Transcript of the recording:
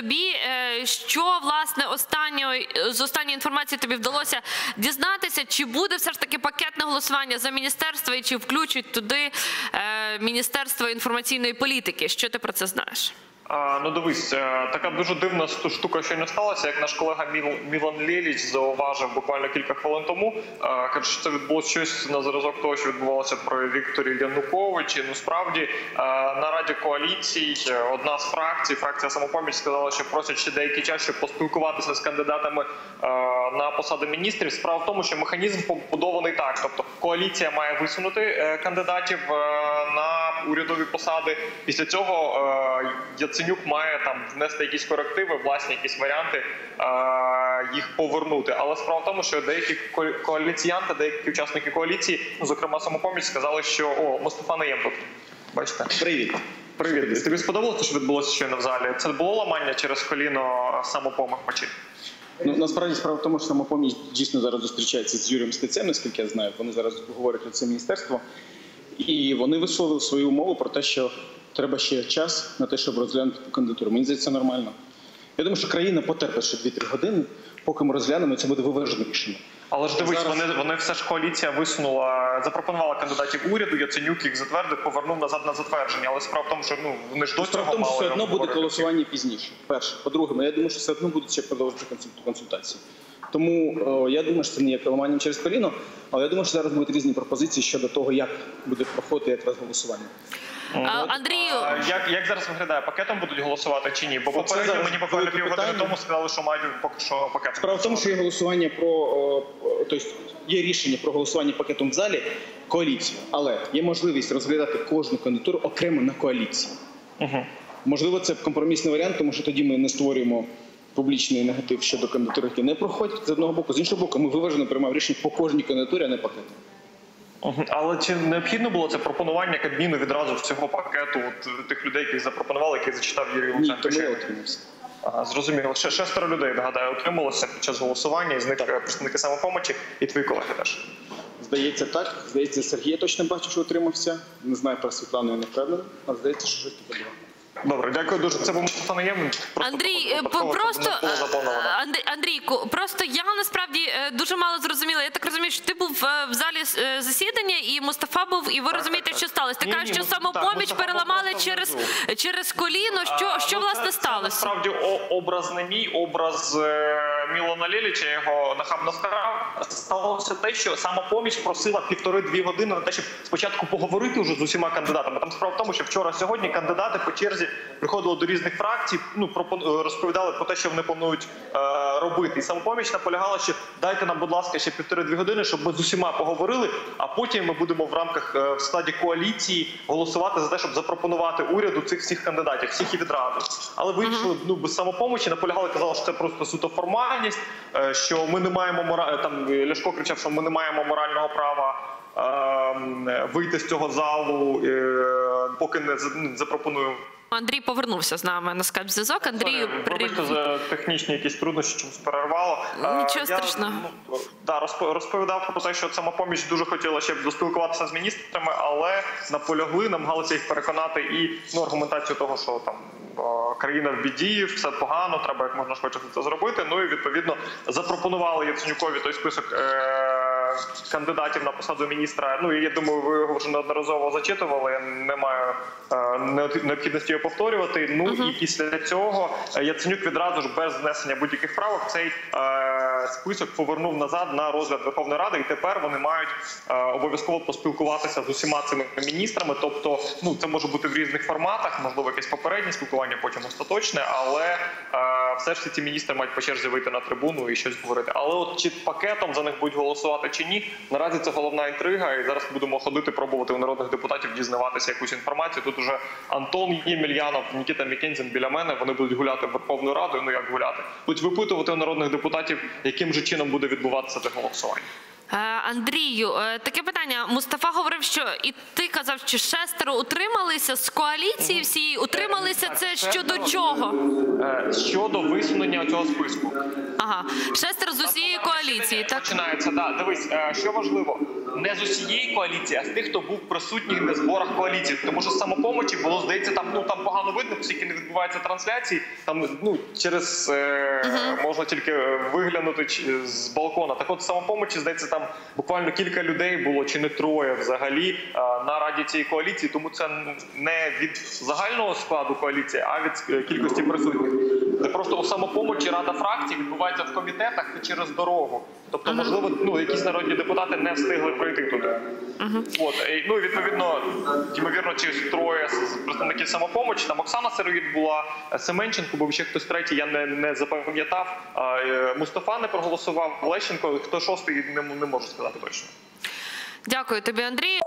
тобі, е, що власне останньої з останньої інформації тобі вдалося дізнатися, чи буде все ж таки пакетне голосування за міністерство і чи включать туди е, міністерство інформаційної політики? Що ти про це знаєш? Ну дивись, е, така дуже дивна штука, що не сталася. Як наш колега Міл, Мілан Лєліч зауважив буквально кілька хвилин тому, е, каже, що це відбулося щось на зразок того, що відбувалося при Вікторі Януковичі. Ну справді е, на раді коаліцій е, одна з фракцій, фракція самопоміч, сказала, що просять ще деякий час, щоб поспілкуватися з кандидатами на посади міністрів. Справа в тому, що механізм побудований так, тобто коаліція має висунути кандидатів на урядові посади. Після цього е, Яценюк має там внести якісь корективи, власні якісь варіанти е, їх повернути. Але справа в тому, що деякі коаліціянти, деякі учасники коаліції, ну зокрема самопоміч, сказали, що о, Мустафа Наєм тут. Бачите, Привіт. привіт. Тобі сподобалося, що відбулося щойно в залі? Це було ламання через коліно самопомочі? Ну насправді справа в тому, що самопоміч дійсно зараз зустрічається з Юрієм Стецем, наскільки я знаю. Вони зараз говорять про це міністерство, і вони висловили свою умову про те, що треба ще час на те, щоб розглянути кандидатуру. Мені здається, це нормально. Я думаю, що країна потерпить ще 2-3 години, поки ми розглянемо, це буде виважене рішення. Але ж дивись, Зараз- вони вони все ж коаліція висунула, запропонувала кандидатів уряду. Яценюк їх затвердив, повернув назад на затвердження. Але справа в тому, що ну вони ж до Справа цього тому, що все одно буде голосування пізніше. Перше. По-друге, ну, я думаю, що все одно будуть ще консуль- консультації. Тому я думаю, що це не є ламанням через коліно, але я думаю, що зараз будуть різні пропозиції щодо того, як буде проходити якраз голосування. А, Андрію, Як, як зараз виглядає? Пакетом будуть голосувати чи ні? Бо попередньо мені буквально півгодини тому сказали, що мають поки що пакет. Справа в тому, що є голосування про о, о, тобто є рішення про голосування пакетом в залі коаліції, але є можливість розглядати кожну кандидатуру окремо на коаліції. Угу. Можливо, це компромісний варіант, тому що тоді ми не створюємо публічний негатив щодо кандидатур, які не проходять з одного боку. З іншого боку, ми виважено приймаємо рішення по кожній кандидатурі, а не пакетом. Але чи необхідно було це пропонування Кабміну відразу всього пакету от, тих людей, яких запропонували, яких зачитав Юрій Ні, Луценко? тому я Ще- отримався. Ага, зрозуміло. Ще шестеро людей, нагадаю, отрималося під час голосування, із них е, представники самопомочі і твої колеги теж. Здається, так. Здається, Сергій я точно бачу, що отримався. Не знаю про Світлану, я не впевнений, але здається, що щось таке було. Добре, дякую дуже. Це був Мустафа Наєм. Просто Андрій, е, просто було заплановано. е, Андрій, Андрійку, просто я насправді е, дуже мало зрозуміла. Я так розумію, що ти був е, в залі е, засідання, і Мустафа був, і ви розумієте, так, що так. сталося. Ти Ні, кажеш, ні, що ну, так, самопоміч переламали через, внизу. через коліно. Що, А, що ну, власне це, сталося? Це насправді образ не мій, образ е, Мілана Лєліча, я його нахабно сказав. Сталося те, що самопоміч просила півтори-дві години на те, щоб спочатку поговорити вже з усіма кандидатами. Там справа в тому, що вчора сьогодні кандидати по черзі приходили до різних фракцій, ну е, розповідали про те, що вони планують е, робити. І самопоміч наполягала, що дайте нам, будь ласка, ще півтори-дві години, щоб ми з усіма поговорили. А потім ми будемо в рамках е, в складі коаліції голосувати за те, щоб запропонувати уряду цих всіх кандидатів, всіх і відразу. Але вирішили ну без самопомочі, наполягали, казали, що це просто суто формальність, е, що ми не маємо мора... там е, Ляшко кричав, що ми не маємо морального права. е, Вийти з цього залу, е, поки не запропонуємо Андрій повернувся з нами на скайп зв'язок. Андрію, Вибачте за технічні якісь труднощі, чомусь перервало. Нічого Е, страшного. ну, да, розповідав про те, що самопоміч дуже хотіла ще б доспілкуватися з міністрами, але наполягли, намагалися їх переконати і ну, аргументацію того, що там е, країна в біді, все погано, треба як можна швидше це зробити. Ну і відповідно запропонували Яценюкові той список. Е- Кандидатів на посаду міністра. Ну і я думаю, ви його вже неодноразово зачитували. Я не маю е, необхідності його повторювати. Ну і після цього е, Яценюк відразу ж без внесення будь-яких правок цей е, список повернув назад на розгляд Верховної Ради, і тепер вони мають е, обов'язково поспілкуватися з усіма цими міністрами. Тобто, ну це може бути в різних форматах, можливо, якесь попереднє спілкування, потім остаточне, але е, все ж ці міністри мають по черзі вийти на трибуну і щось говорити. Але от чи пакетом за них будуть голосувати чи ні, наразі це головна інтрига. І зараз будемо ходити, пробувати у народних депутатів дізнаватися якусь інформацію. Тут уже Антон Ємельянов, Нікіта Мікензін біля мене. Вони будуть гуляти Верховною Радою. Ну як гуляти? Будуть випитувати у народних депутатів, яким же чином буде відбуватися це голосування. Е, Андрію, е, таке питання. Мустафа говорив, що і ти казав, що шестеро утрималися з коаліції всієї. Утрималися Так, це щодо чого? Е, Щодо висунення цього списку, Ага, шестеро з усієї коаліції. Так починається. Да, дивись, що важливо. не з усієї коаліції, а з тих, хто був присутній на зборах коаліції. Тому що самопомочі було здається, там ну там погано видно, оскільки не відбуваються трансляції. Там ну через е, можна тільки виглянути з балкона. Так от самопомочі здається, там буквально кілька людей було чи не троє взагалі е, на раді цієї коаліції. Тому це не від загального складу коаліції, а від кількості присутніх. Це просто у самопомочі рада фракцій відбувається в комітетах та через дорогу. Тобто, можливо, ну якісь народні депутати не встигли пройти туди. От і, ну і відповідно, ймовірно, ці троє представників самопомочі. Там Оксана Сироїд була е, Семенченко, був ще хтось третій. Я не, не запам'ятав. Е, Мустафа не проголосував. Лещенко, хто шостий, не, не можу сказати точно. Дякую тобі, Андрій.